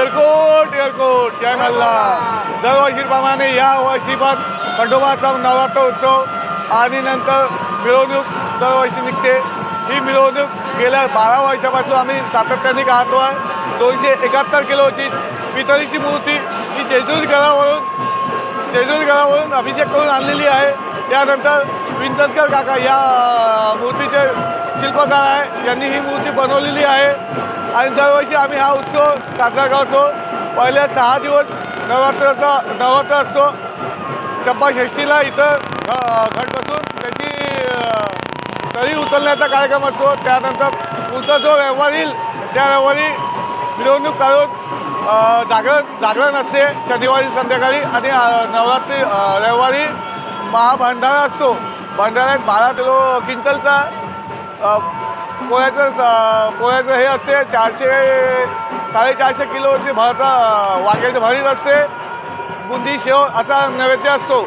एरकोट एअरकोट जय मल्ला दरवर्षीप्रमाणे या वर्षी पण खंडोबाचा नवरात्र उत्सव आणि नंतर मिरवणूक दरवर्षी निघते. ही मिरवणूक गेल्या बारा वर्षापासून आम्ही सातत्याने काढतो आहे. दोनशे एकाहत्तर किलोची पितळीची मूर्ती ही जेजूर गडावरून जेजूर गडावरून अभिषेक करून आणलेली आहे. त्यानंतर विंचनकर काका या मूर्तीचे शिल्पकार आहे. यांनी ही मूर्ती बनवलेली आहे. आणि दरवर्षी आम्ही हा उत्सव साजरा करतो. पहिले सहा दिवस नवरात्राचा नवरात्र असतो. चंपाषष्ठीला इथं घट बसून त्याची अ, तळी उचलण्याचा कार्यक्रम असतो. त्यानंतर पुढचा जो रविवार येईल त्या रविवारी मिरवणूक काढून जागरण जागरण असते. शनिवारी संध्याकाळी आणि नवरात्री रविवारी महाभंडारा असतो. भंडाऱ्यात बारा किलो क्विंटलचा पोह्याचं पोह्याचं हे असते चारशे साडेचारशे किलोची भरता वांग्याची भरीत असते. बुंदी शेव असा नैवेद्य असतो.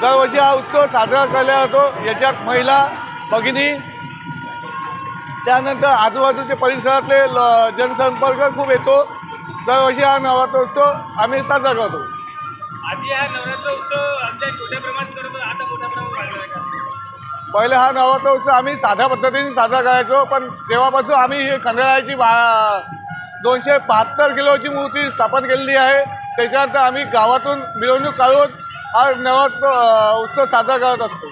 दरवर्षी हा उत्सव साजरा केला जातो. याच्यात महिला भगिनी त्यानंतर आजूबाजूचे परिसरातले ल- जनसंपर्क खूप येतो. दरवर्षी हा नवरात्र उत्सव आम्ही साजरा करतो. आधी हा नवरात्र उत्सव आमच्या छोट्या प्रमाणात करतो आता पहिले हा नवरात्र उत्सव आम्ही साध्या पद्धतीने साजरा करायचो पण तेव्हापासून आम्ही ही खंडाळ्याची बा दोनशे बहात्तर किलोची मूर्ती स्थापन केलेली आहे. त्याच्यानंतर आम्ही गावातून मिरवणूक काढून हा नवरात्र उत्सव साजरा करत असतो.